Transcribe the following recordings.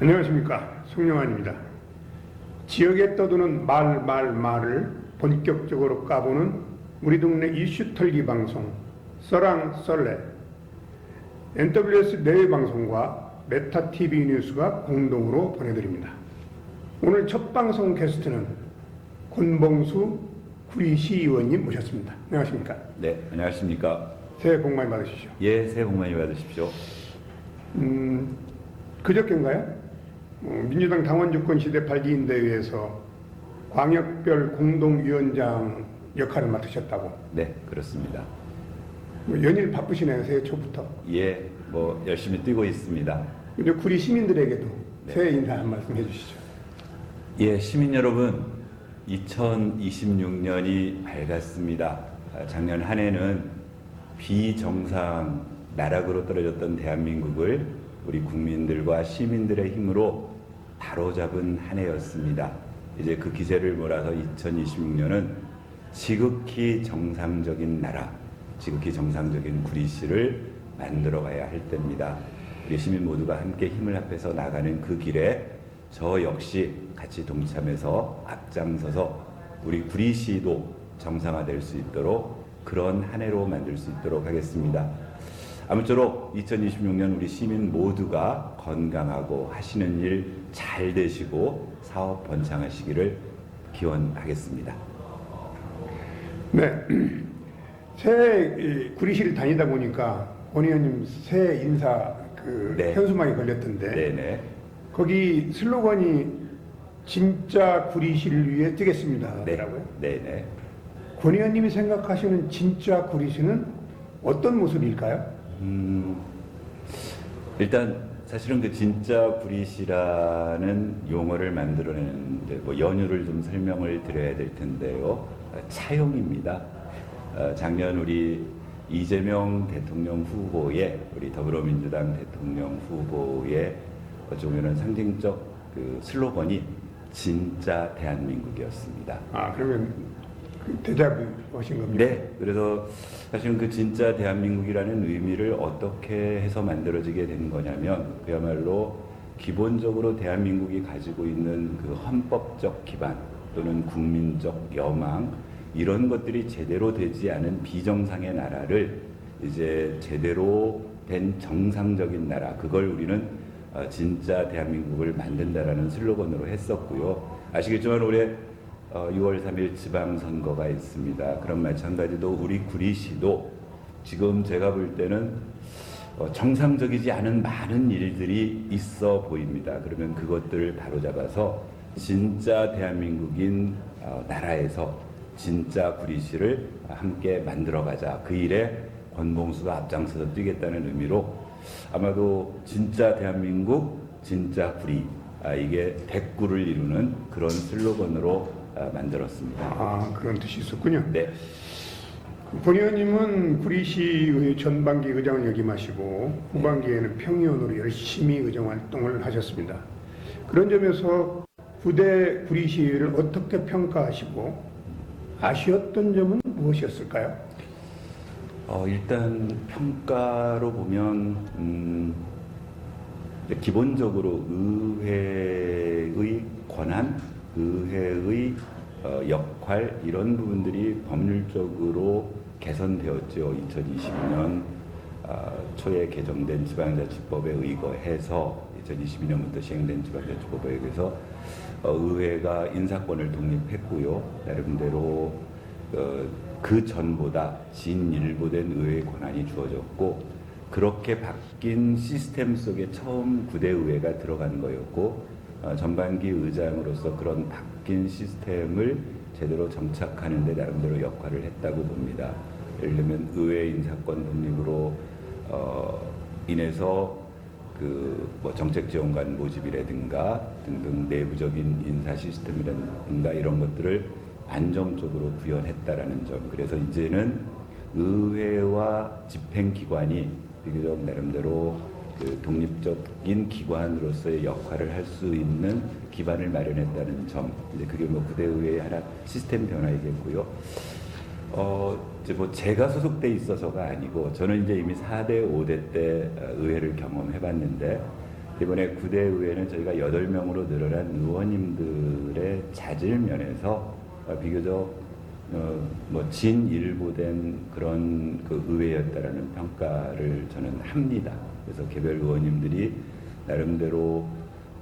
안녕하십니까 송영환입니다. 지역에 떠도는 말, 말, 말을 본격적으로 까보는 우리 동네 이슈 털기 방송 써랑 썰레 NWS 내외 방송과 메타 TV 뉴스가 공동으로 보내드립니다. 오늘 첫 방송 게스트는 권봉수 구리 시 의원님 모셨습니다. 안녕하십니까? 네, 안녕하십니까. 새해 복 많이 받으시죠. 예, 새해 복 많이 받으십시오. 음, 그저께인가요? 어, 민주당 당원주권 시대 발기인대회에서 광역별 공동위원장 역할을 맡으셨다고. 네, 그렇습니다. 뭐 연일 바쁘시네요, 새해 초부터. 예, 뭐 열심히 뛰고 있습니다. 이제 구리 시민들에게도 네. 새해 인사 한 말씀 해주시죠. 예, 시민 여러분, 2026년이 밝았습니다. 아, 작년 한 해는 비정상 나락으로 떨어졌던 대한민국을 우리 국민들과 시민들의 힘으로 바로잡은 한 해였습니다. 이제 그 기세를 몰아서 2026년은 지극히 정상적인 나라, 지극히 정상적인 구리시를 만들어 가야 할 때입니다. 우리 시민 모두가 함께 힘을 합해서 나가는 그 길에 저 역시 같이 동참해서 앞장서서 우리 구리시도 정상화될 수 있도록 그런 한 해로 만들 수 있도록 하겠습니다. 아무쪼록 2026년 우리 시민 모두가 건강하고 하시는 일 잘 되시고 사업 번창하시기를 기원하겠습니다. 네. 새해 이 구리시를 다니다 보니까 권 의원님 새해 인사 그 네. 현수막이 걸렸던데 네네. 거기 슬로건이 진짜 구리시를 위해 뛰겠습니다. 네. 라고요. 네네. 권 의원님이 생각하시는 진짜 구리시는 어떤 모습일까요? 음, 일단 사실은 그 진짜 구리시라는 용어를 만들어내는데 뭐 연유를 좀 설명을 드려야 될 텐데요. 아, 차용입니다. 어, 작년 우리 이재명 대통령 후보의 우리 더불어민주당 대통령 후보의 어찌 보면 상징적 그 슬로건이 진짜 대한민국이었습니다. 아 그러면 그 대자뷰 하신 겁니까? 네, 그래서 사실은 그 진짜 대한민국이라는 의미를 어떻게 해서 만들어지게 된 거냐면 그야말로 기본적으로 대한민국이 가지고 있는 그 헌법적 기반 또는 국민적 여망 이런 것들이 제대로 되지 않은 비정상의 나라를 이제 제대로 된 정상적인 나라 그걸 우리는 어, 진짜 대한민국을 만든다라는 슬로건으로 했었고요. 아시겠지만 올해 어, 6월 3일 지방선거가 있습니다. 그런 마찬가지로 우리 구리시도 지금 제가 볼 때는 어, 정상적이지 않은 많은 일들이 있어 보입니다. 그러면 그것들을 바로잡아서 진짜 대한민국인 어, 나라에서 진짜 구리시를 함께 만들어가자. 그 일에 권봉수가 앞장서서 뛰겠다는 의미로 아마도 진짜 대한민국, 진짜 구리 아, 이게 대구를 이루는 그런 슬로건으로 아, 만들었습니다. 아 그런 뜻이 있었군요. 네, 권 의원님은 구리시의 전반기 의장을 역임하시고 후반기에는 평의원으로 열심히 의정 활동을 하셨습니다. 그런 점에서 후대 구리시를 어떻게 평가하시고 아쉬웠던 점은 무엇이었을까요? 어, 일단 평가로 보면 음, 기본적으로 의회의 권한, 의회의 어, 역할 이런 부분들이 법률적으로 개선되었죠. 2020년 아, 초에 개정된 지방자치법에 의거해서 2022년부터 시행된 지방자치법에 의해서 어, 의회가 인사권을 독립했고요. 나름대로 어, 그 전보다 진일보된 의회 권한이 주어졌고 그렇게 바뀐 시스템 속에 처음 구대의회가 들어간 거였고 어, 전반기 의장으로서 그런 바뀐 시스템을 제대로 정착하는 데 나름대로 역할을 했다고 봅니다. 예를 들면 의회 인사권 독립으로 어, 인해서 그뭐 정책 지원관 모집이라든가 등등 내부적인 인사 시스템이라든가 이런 것들을 안정적으로 구현했다라는 점. 그래서 이제는 의회와 집행기관이 비교적 나름대로 그 독립적인 기관으로서의 역할을 할 수 있는 기반을 마련했다는 점. 이제 그게 뭐 구대의회의 하나 시스템 변화이겠고요. 어, 이제 뭐 제가 소속돼 있어서가 아니고 저는 이제 이미 4대, 5대 때 어, 의회를 경험해 봤는데 이번에 구대 의회는 저희가 8명으로 늘어난 의원님들의 자질 면에서 어, 비교적 어, 뭐 진일보된 그런 그 의회였다라는 평가를 저는 합니다. 그래서 개별 의원님들이 나름대로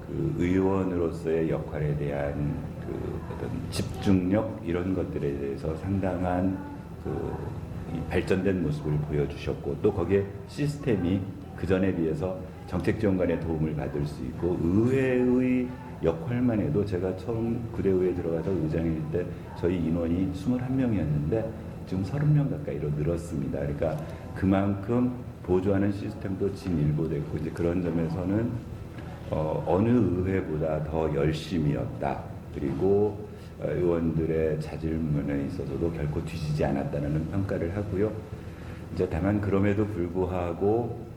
그 의원으로서의 역할에 대한 그 어떤 집중력 이런 것들에 대해서 상당한 그이 발전된 모습을 보여주셨고 또 거기에 시스템이 그 전에 비해서 정책 지원관의 도움을 받을 수 있고 의회의 역할만 해도 제가 처음 구대의회에 들어가서 의장일 때 저희 인원이 21명이었는데 지금 30명 가까이로 늘었습니다. 그러니까 그만큼 보조하는 시스템도 진일보됐고 이제 그런 점에서는 어, 어느 의회보다 더 열심이었다. 그리고 어, 의원들의 자질문에 있어서도 결코 뒤지지 않았다는 평가를 하고요. 이제 다만 그럼에도 불구하고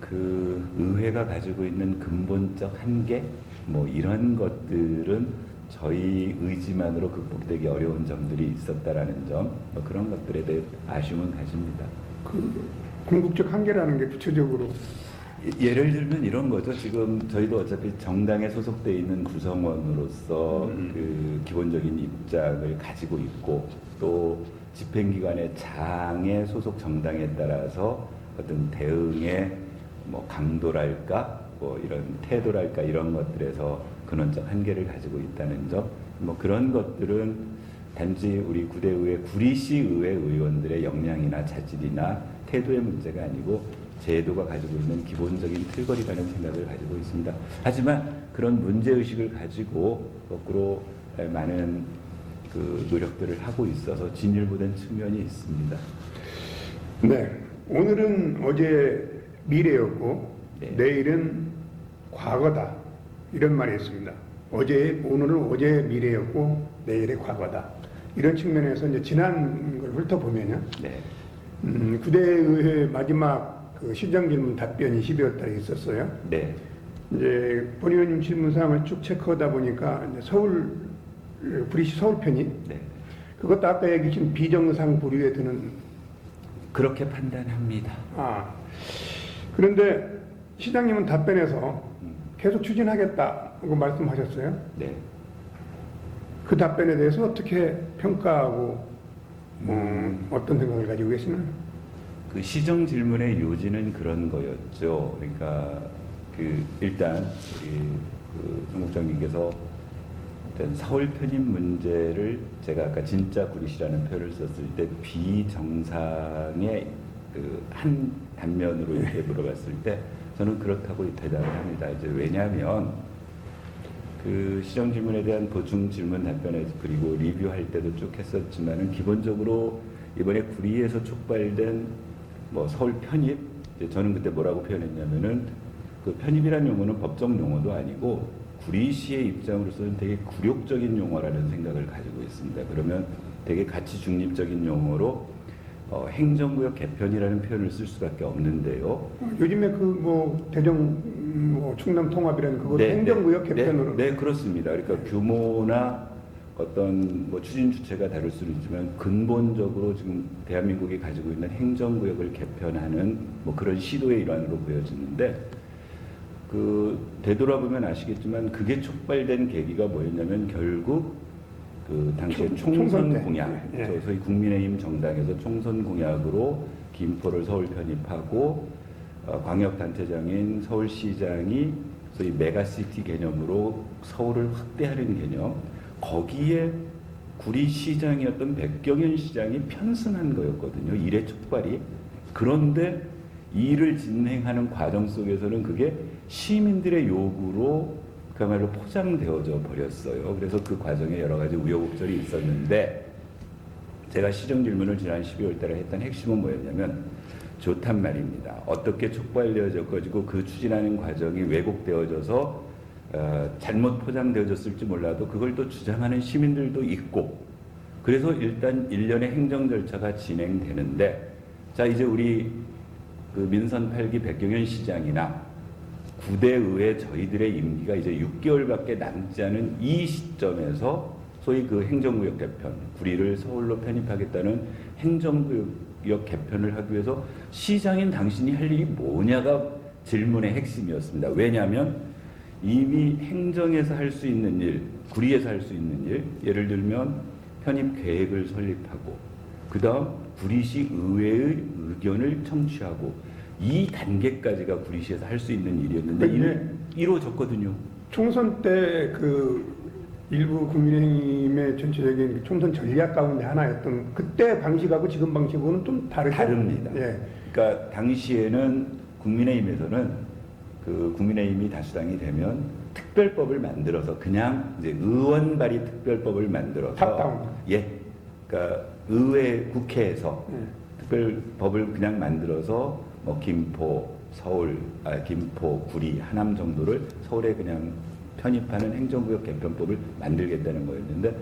그 의회가 가지고 있는 근본적 한계 뭐 이런 것들은 저희 의지만으로 극복되기 어려운 점들이 있었다라는 점, 뭐 그런 것들에 대해 아쉬움은 가집니다. 그 궁극적 한계라는 게 구체적으로 예- 예를 들면 이런 거죠. 지금 저희도 어차피 정당에 소속돼 있는 구성원으로서 음. 그 기본적인 입장을 가지고 있고 또 집행기관의 장에 소속 정당에 따라서 어떤 대응의 뭐 강도랄까 뭐 이런 태도랄까 이런 것들에서 근원적 한계를 가지고 있다는 점, 뭐 그런 것들은 단지 우리 구대의회 구리시 의회 의원들의 역량이나 자질이나 태도의 문제가 아니고 제도가 가지고 있는 기본적인 틀거리라는 생각을 가지고 있습니다. 하지만 그런 문제 의식을 가지고 거꾸로 많은 그 노력들을 하고 있어서 진일보된 측면이 있습니다. 네 오늘은 어제 미래였고 네. 내일은 과거다 이런 말이 있습니다. 어제 오늘은 어제 미래였고 내일의 과거다 이런 측면에서 이제 지난 걸 훑어보면요. 네, 음, 구대의회 마지막 그 시정 질문 답변이 12월 달에 있었어요. 네, 이제 본 의원님 질문 사항을 쭉 체크하다 보니까 이제 서울 구리시 서울 편이 네. 그것도 아까 얘기 주신 비정상 부류에 드는 그렇게 판단합니다. 아 그런데 시장님은 답변에서 음, 계속 추진하겠다고 말씀하셨어요. 네. 그 답변에 대해서 어떻게 평가하고 음. 음, 어떤 생각을 가지고 계시나요? 그 시정 질문의 요지는 그런 거였죠. 그러니까 그 일단 우리 그 송국장님께서 어떤 서울 편입 문제를 제가 아까 진짜 구리시라는 표현을 썼을 때 비정상의 그 한 단면으로 이렇게 물어봤을 때 저는 그렇다고 대답을 합니다. 이제 왜냐하면 그 시정 질문에 대한 보충 질문 답변에 그리고 리뷰할 때도 쭉 했었지만은 기본적으로 이번에 구리에서 촉발된 뭐 서울 편입 저는 그때 뭐라고 표현했냐면은 그 편입이라는 용어는 법적 용어도 아니고 구리시의 입장으로서는 되게 굴욕적인 용어라는 생각을 가지고 있습니다. 그러면 되게 가치 중립적인 용어로 어, 행정구역 개편이라는 표현을 쓸 수밖에 없는데요. 어, 요즘에 그 뭐 대정 음, 뭐 충남 통합이라는 그거 네, 행정구역 네, 개편으로 네, 네, 그렇습니다. 그러니까 규모나 어떤 뭐 추진 주체가 다를 수는 있지만 근본적으로 지금 대한민국이 가지고 있는 행정구역을 개편하는 뭐 그런 시도의 일환으로 보여지는데 그 되돌아보면 아시겠지만 그게 촉발된 계기가 뭐였냐면 결국 그 당시에 총- 총선 때. 공약, 예. 저- 저희 국민의힘 정당에서 총선 공약으로 김포를 서울 편입하고 어, 광역단체장인 서울시장이 소위 메가시티 개념으로 서울을 확대하는 개념 거기에 구리시장이었던 백경현 시장이 편승한 거였거든요. 일의 촉발이 그런데 이 일을 진행하는 과정 속에서는 그게 시민들의 요구로 그야말로 포장되어져 버렸어요. 그래서 그 과정에 여러 가지 우여곡절이 있었는데 제가 시정 질문을 지난 12월 달에 했던 핵심은 뭐였냐면 좋단 말입니다. 어떻게 촉발되어져 가지고 그 추진하는 과정이 왜곡되어져서 어, 잘못 포장되어졌을지 몰라도 그걸 또 주장하는 시민들도 있고 그래서 일단 일련의 행정 절차가 진행되는데 자 이제 우리 그 민선 8기 백경현 시장이나 구대의회 저희들의 임기가 이제 6개월밖에 남지 않은 이 시점에서 소위 그 행정구역 개편, 구리를 서울로 편입하겠다는 행정구역 개편을 하기 위해서 시장인 당신이 할 일이 뭐냐가 질문의 핵심이었습니다. 왜냐하면 이미 행정에서 할 수 있는 일, 구리에서 할 수 있는 일, 예를 들면 편입 계획을 설립하고, 그 다음 구리시 의회의 의견을 청취하고, 이 단계까지가 구리시에서 할 수 있는 일이었는데 근데 이미 이루어졌거든요. 총선 때 그 일부 국민의힘의 전체적인 총선 전략 가운데 하나였던 그때 방식하고 지금 방식하고는 좀 다르죠. 다릅니다. 예. 그러니까 당시에는 국민의힘에서는 그 국민의힘이 다수당이 되면 특별법을 만들어서 그냥 이제 의원 발의 특별법을 만들어서 탑다운. 예, 그러니까 의회 국회에서 예. 특별법을 그냥 만들어서 뭐 김포, 서울, 아, 김포, 구리, 하남 정도를 서울에 그냥 편입하는 행정구역 개편법을 만들겠다는 거였는데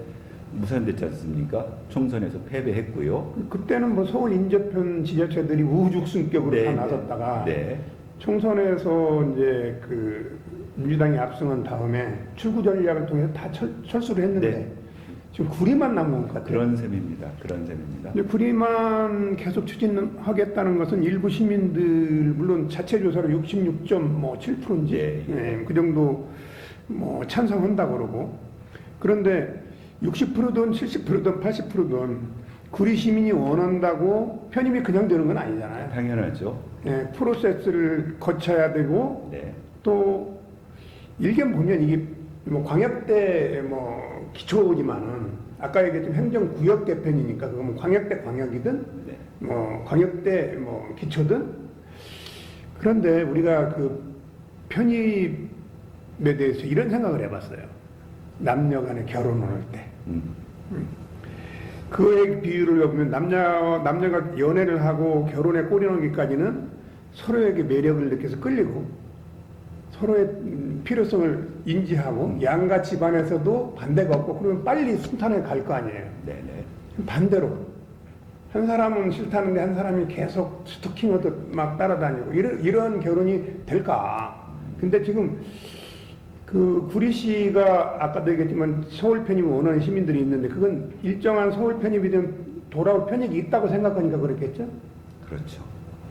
무산됐지 않습니까? 총선에서 패배했고요. 그때는 뭐 서울 인접현 지자체들이 우후죽순격으로 네, 다 네. 나섰다가 네. 총선에서 이제 그 민주당이 앞서간 다음에 출구 전략을 통해서 다 철, 철수를 했는데 네. 지금 구리만 남은 것 같아요. 그런 셈입니다. 그런 셈입니다. 근데 구리만 계속 추진하겠다는 것은 일부 시민들 물론 자체 조사로 66.7%인지 예, 예. 그 정도 뭐 찬성한다 그러고 그런데 60%든 70%든 80%든 구리 시민이 원한다고 편입이 그냥 되는 건 아니잖아요. 당연하죠. 예, 프로세스를 거쳐야 되고 네. 또 일견 보면 이게 뭐 광역대 뭐 기초지만은 아까 얘기했던 행정구역 개편이니까 그거 뭐 광역대 광역이든 네. 뭐 광역대 뭐 기초든 그런데 우리가 그 편입에 대해서 이런 생각을 해봤어요. 남녀 간에 결혼을 할 때. 음. 그의 비유를 보면 남녀 남녀가 연애를 하고 결혼에 꼬리나기까지는 서로에게 매력을 느껴서 끌리고 서로의 음, 필요성을 인지하고 양가 집안에서도 반대가 없고 그러면 빨리 순탄에 갈 거 아니에요. 네네. 반대로 한 사람은 싫다는데 한 사람이 계속 스토킹하듯 막 따라다니고 이런 이런 결혼이 될까? 근데 지금 그 구리 씨가 아까도 얘기했지만 서울 편입을 원하는 시민들이 있는데 그건 일정한 서울 편입이 된 돌아올 편익이 있다고 생각하니까 그렇겠죠? 그렇죠.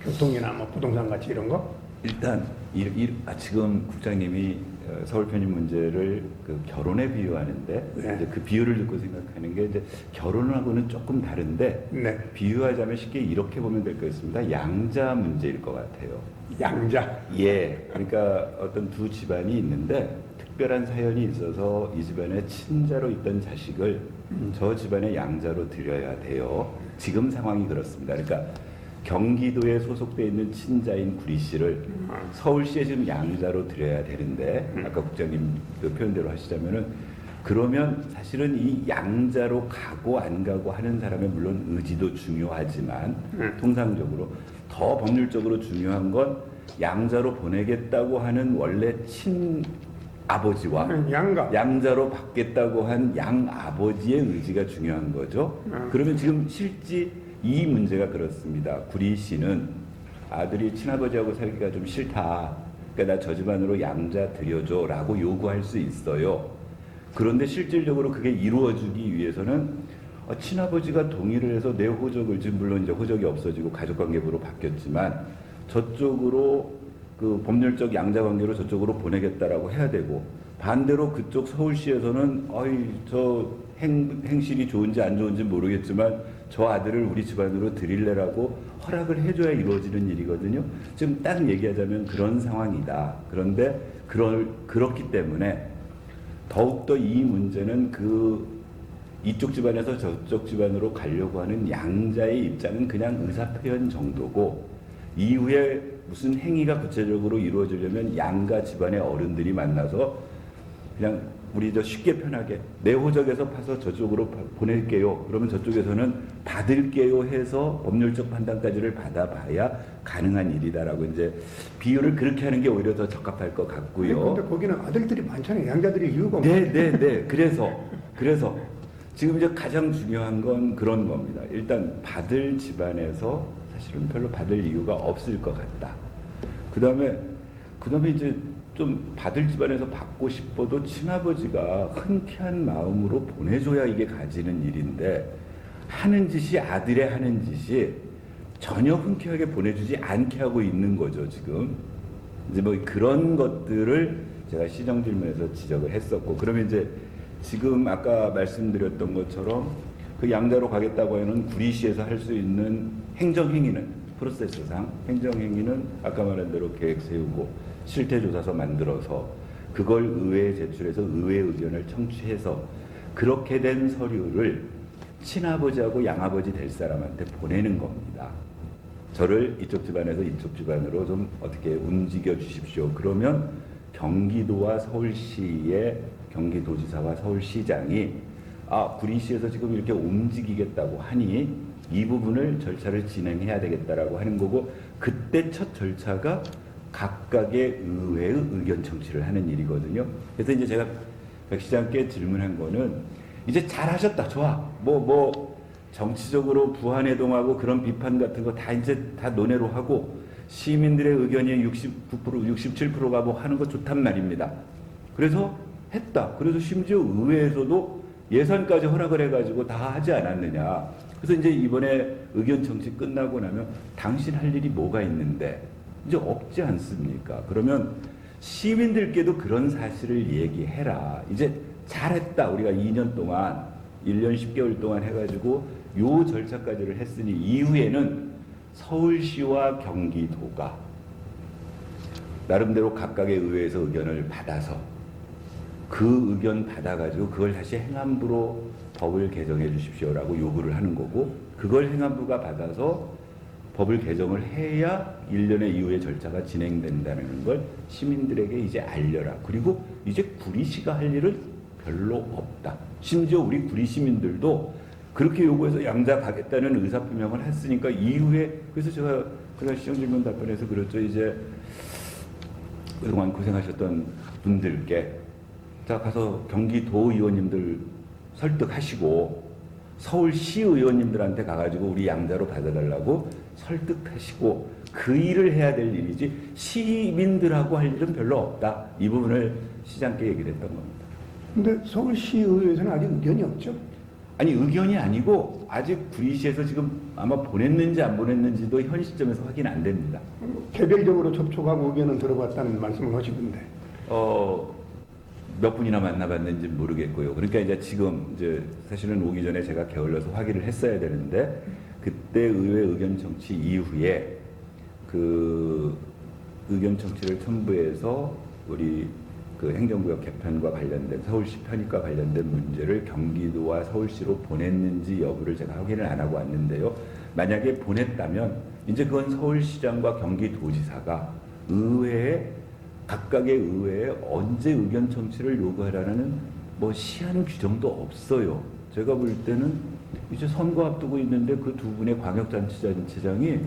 교통이나 뭐 부동산 가치 이런 거? 일단 이, 이- 아, 지금 국장님이 어, 서울 편입 문제를 그 결혼에 비유하는데 네. 이제 그 비유를 듣고 생각하는 게 이제 결혼하고는 조금 다른데 네. 비유하자면 쉽게 이렇게 보면 될 것 같습니다. 양자 문제일 것 같아요. 양자. 예, 그러니까 어떤 두 집안이 있는데 특별한 사연이 있어서 이 집안에 친자로 있던 자식을 저 집안의 양자로 들여야 돼요. 지금 상황이 그렇습니다. 그러니까 경기도에 소속돼 있는 친자인 구리 씨를 서울시에 지금 양자로 들여야 되는데 아까 국장님 그 표현대로 하시자면은 그러면 사실은 이 양자로 가고 안 가고 하는 사람의 물론 의지도 중요하지만 음. 통상적으로 더 법률적으로 중요한 건 양자로 보내겠다고 하는 원래 친 아버지와 양가. 양자로 받겠다고 한 양 아버지의 의지가 중요한 거죠. 음. 그러면 지금 실제 이 문제가 그렇습니다. 구리 씨는 아들이 친아버지하고 살기가 좀 싫다. 그러니까 나 저 집안으로 양자 들여줘 라고 요구할 수 있어요. 그런데 실질적으로 그게 이루어지기 위해서는 어, 친아버지가 동의를 해서 내 호적을 지금 물론 이제 호적이 없어지고 가족관계부로 바뀌었지만 저쪽으로 그 법률적 양자 관계로 저쪽으로 보내겠다라고 해야 되고 반대로 그쪽 서울시에서는 어이 저 행, 행실이 좋은지 안 좋은지 모르겠지만 저 아들을 우리 집안으로 드릴래라고 허락을 해줘야 이루어지는 일이거든요. 지금 딱 얘기하자면 그런 상황이다. 그런데 그럴 그렇기 때문에 더욱더 이 문제는 그 이쪽 집안에서 저쪽 집안으로 가려고 하는 양자의 입장은 그냥 의사표현 정도고 이후에 무슨 행위가 구체적으로 이루어지려면 양가 집안의 어른들이 만나서 그냥 우리 저 쉽게 편하게 내 호적에서 파서 저쪽으로 파- 보낼게요. 그러면 저쪽에서는 받을게요 해서 법률적 판단까지를 받아봐야 가능한 일이다라고 이제 비유를 그렇게 하는 게 오히려 더 적합할 것 같고요. 근데 거기는 아들들이 많잖아요. 양자들이 이유가. 네, 네, 네. 그래서 그래서 지금 이제 가장 중요한 건 그런 겁니다. 일단 받을 집안에서 사실은 별로 받을 이유가 없을 것 같다. 그 다음에 그 다음에 이제 좀 받을 집안에서 받고 싶어도 친아버지가 흔쾌한 마음으로 보내줘야 이게 가지는 일인데 하는 짓이 아들의 하는 짓이 전혀 흔쾌하게 보내주지 않게 하고 있는 거죠 지금. 이제 뭐 그런 것들을 제가 시정 질문에서 지적을 했었고 그러면 이제 지금 아까 말씀드렸던 것처럼 그 양자로 가겠다고 하는 구리시에서 할 수 있는 행정 행위는 프로세스상 행정 행위는 아까 말한 대로 계획 세우고 실태 조사서 만들어서 그걸 의회에 제출해서 의회 의견을 청취해서 그렇게 된 서류를 친아버지하고 양아버지 될 사람한테 보내는 겁니다. 저를 이쪽 집안에서 이쪽 집안으로 좀 어떻게 움직여 주십시오. 그러면 경기도와 서울시의 경기도지사와 서울시장이 아 구리시에서 지금 이렇게 움직이겠다고 하니 이 부분을 절차를 진행해야 되겠다라고 하는 거고 그때 첫 절차가 각각의 의회의 의견 청취를 하는 일이거든요. 그래서 이제 제가 백 시장께 질문한 거는 이제 잘하셨다 좋아 뭐뭐 정치적으로 부안해동하고 그런 비판 같은 거 다 이제 다 논의로 하고 시민들의 의견이 69% 67%가 뭐 하는 거 좋단 말입니다. 그래서 했다. 그래서 심지어 의회에서도 예산까지 허락을 해가지고 다 하지 않았느냐. 그래서 이제 이번에 의견 청취 끝나고 나면 당신 할 일이 뭐가 있는데 이제 없지 않습니까? 그러면 시민들께도 그런 사실을 얘기해라. 이제 잘했다. 우리가 2년 동안 1년 10개월 동안 해가지고 요 절차까지를 했으니 이후에는 서울시와 경기도가 나름대로 각각의 의회에서 의견을 받아서 그 의견 받아가지고 그걸 다시 행안부로 법을 개정해 주십시오라고 요구를 하는 거고 그걸 행안부가 받아서 법을 개정을 해야 1년의 이후의 절차가 진행된다는 걸 시민들에게 이제 알려라. 그리고 이제 구리시가 할 일은 별로 없다. 심지어 우리 구리 시민들도 그렇게 요구해서 양자 가겠다는 의사표명을 했으니까 이후에 그래서 제가 제가 시정 질문 답변에서 그렇죠. 이제 그동안 고생하셨던 분들께 자 가서 경기도 의원님들 설득하시고 서울시 의원님들한테 가가지고 우리 양자로 받아달라고 설득하시고 그 일을 해야 될 일이지 시민들하고 할 일은 별로 없다 이 부분을 시장께 얘기를 했던 겁니다. 근데 서울시 의회에서는 아직 의견이 없죠. 아니 의견이 아니고 아직 구리시에서 지금 아마 보냈는지 안 보냈는지도 현 시점에서 확인 안 됩니다. 개별적으로 접촉하고 의견은 들어봤다는 말씀을 하시던데. 어, 몇 분이나 만나봤는지 모르겠고요. 그러니까 이제 지금 이제 사실은 오기 전에 제가 게을러서 확인을 했어야 되는데 그때 의회 의견 청취 이후에 그 의견 청취를 첨부해서 우리 그 행정구역 개편과 관련된 서울시 편입과 관련된 문제를 경기도와 서울시로 보냈는지 여부를 제가 확인을 안 하고 왔는데요. 만약에 보냈다면 이제 그건 서울시장과 경기도지사가 의회에 각각의 의회에 언제 의견 청취를 요구하라는 뭐 시한 규정도 없어요. 제가 볼 때는 이제 선거 앞두고 있는데 그 두 분의 광역단체장이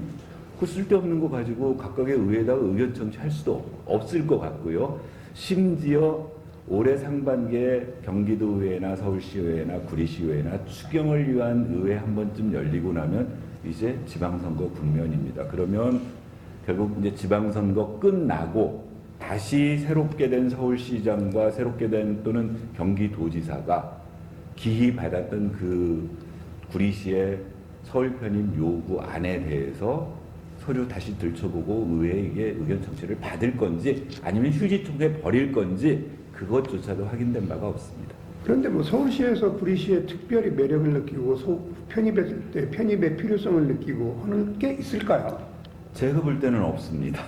그 쓸데없는 거 가지고 각각의 의회에다가 의견 청취할 수도 없을 것 같고요. 심지어 올해 상반기에 경기도의회나 서울시의회나 구리시의회나 추경을 위한 의회 한 번쯤 열리고 나면 이제 지방선거 국면입니다. 그러면 결국 이제 지방선거 끝나고 다시 새롭게 된 서울시장과 새롭게 된 또는 경기도지사가 기히 받았던 그 구리시의 서울 편입 요구 안에 대해서 서류 다시 들춰보고 의회에게 의견 청취를 받을 건지 아니면 휴지통에 버릴 건지 그것조차도 확인된 바가 없습니다. 그런데 뭐 서울시에서 구리시에 특별히 매력을 느끼고 소, 편입했을 때 편입의 필요성을 느끼고 하는 게 있을까요? 제가 볼 때는 없습니다.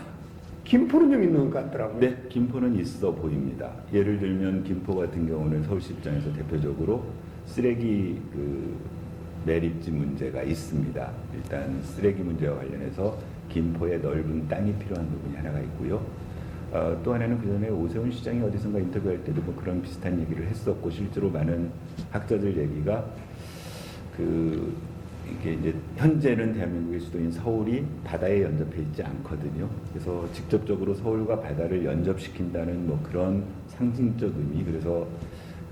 김포는 좀 있는 것 같더라고요. 네, 김포는 있어 보입니다. 예를 들면 김포 같은 경우는 서울시 입장에서 대표적으로 쓰레기 그 매립지 문제가 있습니다. 일단 쓰레기 문제와 관련해서 김포에 넓은 땅이 필요한 부분이 하나가 있고요. 어, 또 하나는 그 전에 오세훈 시장이 어디선가 인터뷰할 때도 뭐 그런 비슷한 얘기를 했었고 실제로 많은 학자들 얘기가 그 이게 이제 현재는 대한민국의 수도인 서울이 바다에 연접해 있지 않거든요. 그래서 직접적으로 서울과 바다를 연접시킨다는 뭐 그런 상징적 의미 그래서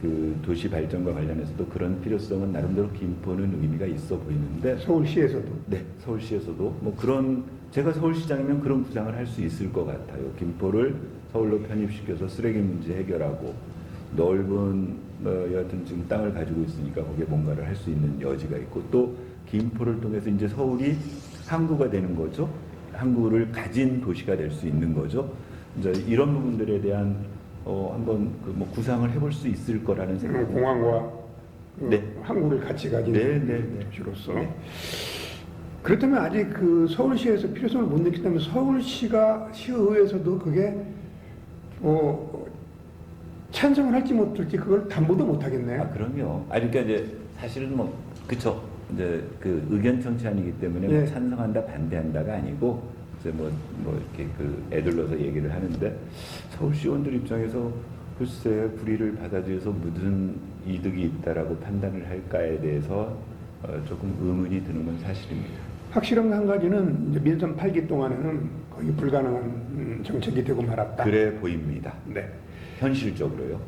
그 도시 발전과 관련해서도 그런 필요성은 나름대로 김포는 의미가 있어 보이는데 서울시에서도. 네, 서울시에서도 뭐 그런 제가 서울시장이면 그런 구상을 할 수 있을 것 같아요. 김포를 서울로 편입시켜서 쓰레기 문제 해결하고 넓은 뭐 여하튼 지금 땅을 가지고 있으니까 거기에 뭔가를 할 수 있는 여지가 있고 또 김포를 통해서 이제 서울이 항구가 되는 거죠. 항구를 가진 도시가 될 수 있는 거죠. 이제 이런 부분들에 대한 어, 한번 그 뭐 구상을 해볼 수 있을 거라는 생각이 음, 공항과 그 네. 항구를 같이 가진 네, 네, 네. 도시로서 네. 그렇다면 아직 그 서울시에서 필요성을 못 느낀다면 서울시가 시의회에서도 그게 뭐 찬성을 할지 못할지 그걸 담보도 못 하겠네. 아 그럼요. 아 그러니까 이제 사실은 뭐 그쵸. 이제 그 의견 청취안이기 때문에 뭐 네. 찬성한다 반대한다가 아니고 이제 뭐뭐 이렇게 그 애들러서 얘기를 하는데 서울시원들 입장에서 글쎄 불의를 받아들여서 무슨 이득이 있다라고 판단을 할까에 대해서 어, 조금 의문이 드는 건 사실입니다. 확실한 한 가지는 이제 민선 8기 동안에는 거의 불가능한 음, 정책이 되고 말았다. 그래 보입니다. 네. 현실적으로요.